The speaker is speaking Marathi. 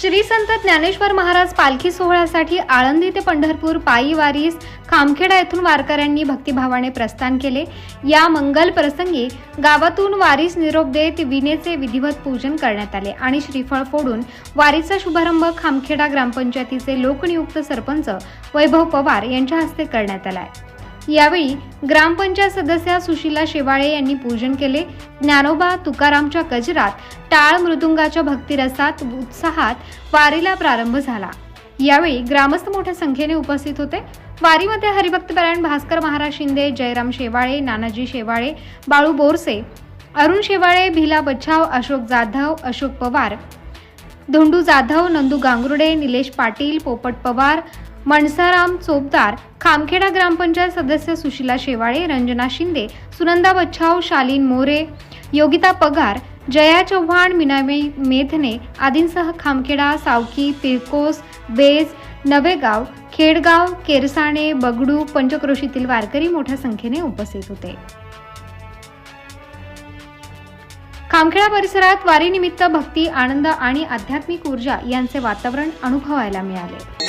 श्री संत ज्ञानेश्वर महाराज पालखी सोहळ्यासाठी आळंदी ते पंढरपूर पायी वारीस खामखेडा येथून वारकऱ्यांनी भक्तिभावाने प्रस्थान केले. या मंगल प्रसंगी गावातून वारीस निरोप देत विनेचे विधिवत पूजन करण्यात आले आणि श्रीफळ फोडून वारीचा शुभारंभ खामखेडा ग्रामपंचायतीचे लोकनियुक्त सरपंच वैभव पवार यांच्या हस्ते करण्यात आला आहे. यावेळी ग्रामपंचायत सदस्या सुशीला शेवाळे यांनी पूजन केले. ज्ञानोबा तुकारामच्या गजरात टाळ मृदुंगाच्या भक्तिरसात उत्साहात वारीला प्रारंभ झाला. यावेळी ग्रामस्थ मोठ्या संख्येने उपस्थित होते. वारीमध्ये हरिभक्तपरायण भास्कर महाराज शिंदे जयराम शेवाळे नानाजी शेवाळे बाळू बोरसे अरुण शेवाळे भिला बच्छाव अशोक जाधव अशोक पवार धोंडू जाधव नंदू गांगुर्डे निलेश पाटील पोपट पवार मनसाराम चोपदार खामखेडा ग्रामपंचायत सदस्य सुशीला शेवाळे रंजना शिंदे सुनंदा बच्छाव शालीन मोरे योगिता पगार जया चव्हाण मिनामी मेधने आदींसह खामखेडा सावकी तिळकोस बेज नवेगाव खेडगाव केरसाणे बगडू पंचक्रोशीतील वारकरी मोठ्या संख्येने उपस्थित होते. खामखेडा परिसरात वारीनिमित्त भक्ती आनंद आणि आध्यात्मिक ऊर्जा यांचे वातावरण अनुभवायला मिळाले.